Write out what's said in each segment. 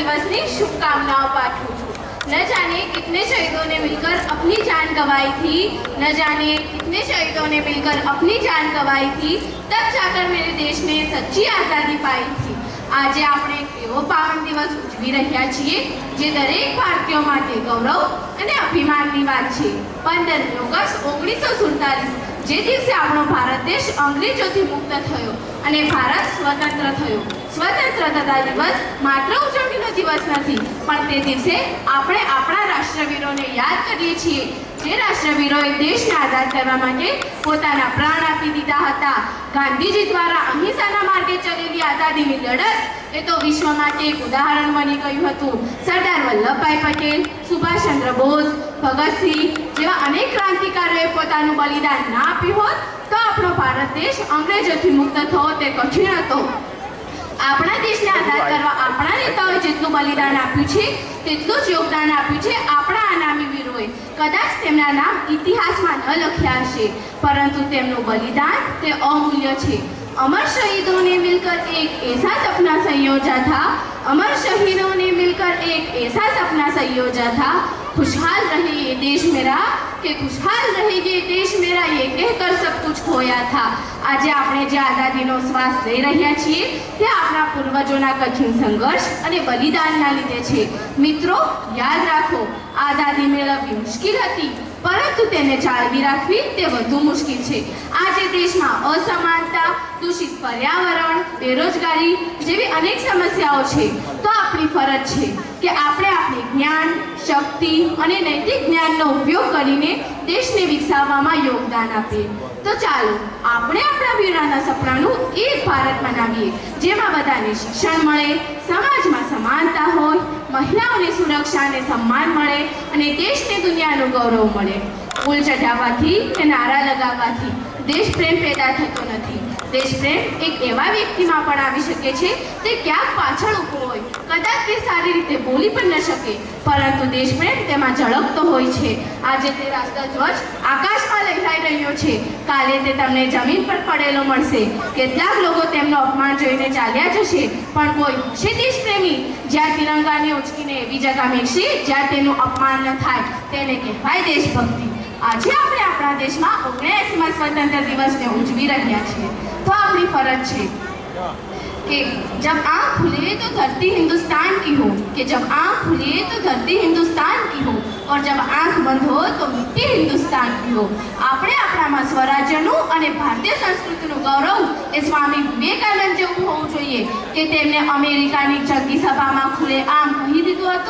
दिवस की शुभकामनाओं पाठवूं છું न जाने कितने शहीदों ने मिलकर अपनी जान गंवाई थी न जाने कितने शहीदों ने मिलकर अपनी जान गंवाई थी तब जाकर मेरे देश ने सच्ची आज़ादी पाई थी આજે આપણે એક એવો પાવન દિવસ ઉજવી રહ્યા છીએ જે દરેક ભારતીયો માટે ગૌરવ અને અભિમાનની વાત છે પંદરમી ઓગસ્ટ ઓગણીસો સુડતાલીસ જે દિવસે આપણો ભારત દેશ અંગ્રેજોથી મુક્ત થયો અને ભારત સ્વતંત્ર થયો. સ્વતંત્રતા દિવસ માત્ર ઉજવણીનો દિવસ નથી, પણ તે દિવસે આપણે આપણા રાષ્ટ્રવીરોને યાદ કરીએ છીએ. જે રાષ્ટ્રવીરોએ દેશને આઝાદ કરવા માટે પોતાના પ્રાણ આપી દીધા હતા. ગાંધીજી દ્વારા અહિંસાના માર્ગે ચલેલી આઝાદીની લડત એ તો વિશ્વ માટે એક ઉદાહરણ બની ગયું હતું. સરદાર વલ્લભભાઈ પટેલ, સુભાષચંદ્ર બોઝ ભગતસિંહ જેવા અનેક ક્રાંતિકારીઓએ પોતાનું બલિદાન ના આપ્યું હોત તો આપણો ભારત દેશ અંગ્રેજોથી મુક્ત થવો તે કઠિન હતો. આપણા દેશને આઝાદ કરવા આપણા નેતાઓએ જેટલું બલિદાન આપ્યું છે તેટલું જ યોગદાન આપ્યું છે આપણા અનામી વીરોએ. કદાચ તેમના નામ ઇતિહાસમાં ન લખ્યા હશે પરંતુ તેમનું બલિદાન તે અમૂલ્ય છે. અમર શહીદों ने मिलकर एक ऐसा सपना संयोजा था अमर शहीदों ने मिलकर एक ऐसा सपना संयोजा था खुशहाल रहे ये देश मेरा કે ખુશહાલ रहेगे देश मेरा ये कहकर सब कुछ खोया था આજે આપણે જે આઝાદીનો શ્વાસ લઈ રહ્યા છીએ તે આપણા પૂર્વજોના કઠિન સંઘર્ષ અને બલિદાનના લીધે છે મિત્રો યાદ રાખો આઝાદી મેળવવી મુશ્કેલ હતી, પરંતુ તેને જાળવી રાખવી તે વધુ મુશ્કેલ છે. આજે દેશમાં અસમાનતા, દૂષિત પર્યાવરણ, બેરોજગારી જેવી અનેક સમસ્યાઓ છે. તો આપણી ફરજ છે કે આપણે આપણે જ્ઞાન, શક્તિ અને નૈતિક જ્ઞાનનો ઉપયોગ કરીને દેશને વિકસાવવામાં યોગદાન આપીએ. તો ચાલો, આપણે આપણા વીરાના સપનાનું એક ભારત બનાવીએ, જેમાં બધાને શિક્ષણ મળે, સમાજમાં સમાનતા હોય મહિલાઓને સુરક્ષા અને સન્માન મળે અને દેશને દુનિયાનું ગૌરવ મળે. ફૂલ ચઢાવવાથી કે નારા લગાવવાથી દેશ પ્રેમ પેદા થતો દેશ એક એવા વ્યક્તિમાં પણ આવી શકે છે, તે ક્યાંક પાછળ ઊભો હોય. કદાચ તે સારી રીતે બોલી પણ ન શકે, પરંતુ દેશ તેમાં ઝળકતો હોય છે. આજે તે રાષ્ટ્રધ્વજ આકાશમાં લહેરાઈ રહ્યો છે. કાલે તે તમને જમીન પર પડેલો મળશે. કેટલાક લોકો તેમનો અપમાન જોઈને ચાલ્યા જશે, પણ કોઈ હશે દેશ પ્રેમી? જ્યાં તિરંગાને ઉચકીને એવી જગા મેળશે જ્યાં તેનું અપમાન ન થાય, તેને કહેવાય દેશભક્તિ. આજે આપણે આપણા દેશમાં ઓગણએસીમાં સ્વતંત્ર દિવસને ઉજવી રહ્યા છીએ તો આપણી ફરજ છે कि जब आँख खुले तो धरती हिंदुस्तान की हो कि जब आँख खुले तो धरती हिंदुस्तान की हो और जब आँख બંધ હો તો મિટ્ટી હિન્દુસ્તાન की हो આપણે આપણામાં સ્વરાજ્યનું અને ભારતીય સંસ્કૃતિનું ગૌરવ એ સ્વામી વિવેકાનંદ જેવું હોવું જોઈએ કે તેમને અમેરિકાની જંગી સભામાં ખુલે આમ કહી દીધું હતું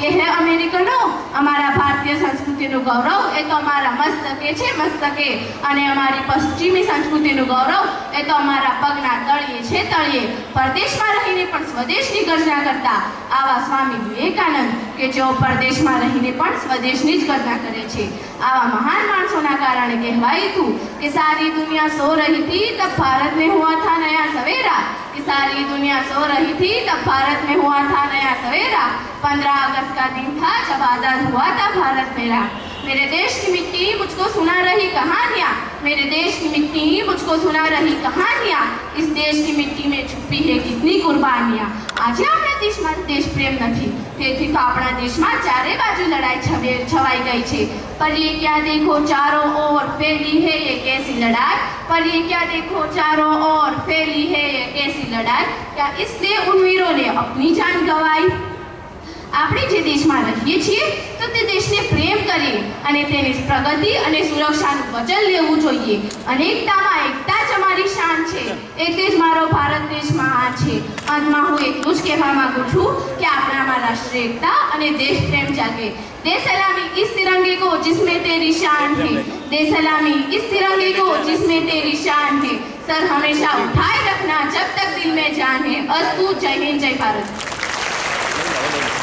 કે હે અમેરિકનો, અમારા ભારતીય સંસ્કૃતિનું ગૌરવ એ તો અમારા મસ્તકે છે, મસ્તકે. અને અમારી પશ્ચિમી સંસ્કૃતિનું ગૌરવ એ તો અમારા પગના તળિયે છે તળિયે પરદેશમાં રહીને પણ સ્વદેશની ગર્જના કરતા આવા સ્વામી વિવેકાનંદ કે જેઓ પરદેશમાં રહીને પણ સ્વદેશની જ ગર્જના કરે છે આવા મહાન માણસોના કારણે કહેવાયું હતું કે સારી દુનિયા સો રહી थी तब भारत में हुआ था नया सवेरा कि सारी दुनिया सो रही थी तब भारत में हुआ था नया सवेरा पंद्रह अगस्त का दिन था जब आजाद हुआ था भारत मेरा मेरे देश की मिट्टी मुझको सुना रही कहानियाँ मेरे देश की मिट्टी मुझको सुना रही कहानियाँ इस देश की मिट्टी में छुपी है कितनी कुर्बानियाँ આજે આપણા દેશમાં દેશ પ્રેમ નથી તેથી તો આપણા દેશમાં ચારે બાજુ લડાઈ છવે છવાઈ ગઈ છે પર ये क्या देखो चारों ओर फैली है ये कैसी लड़ाई पर ये क्या देखो चारों ओर फैली है ये कैसी लड़ाई क्या इसने उन वीरों ने अपनी जान गंवाई આપણે જે દેશમાં રહીએ છીએ તો તે દેશને પ્રેમ કરીએ અને તેની પ્રગતિ અને સુરક્ષાનું વચન લેવું જોઈએ અનેકતામાં એકતા જ અમારી શાન છે એટલે જ મારો ભારત દેશ મહાન છે અંતમાં હું એટલું જ કહેવા માંગુ છું કે આપણામાં રાષ્ટ્રીય એકતા અને દેશ પ્રેમ જાગે दे सलामी इस तिरंगे को जिसमें तेरी शान है दे सलामी इस तिरंगे को जिसमें तेरी शान है सर हमेशा उठाए रखना जब तक दिल में जान है अस्तु जय हिंद जय भारत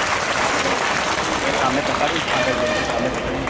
સામે તપાસ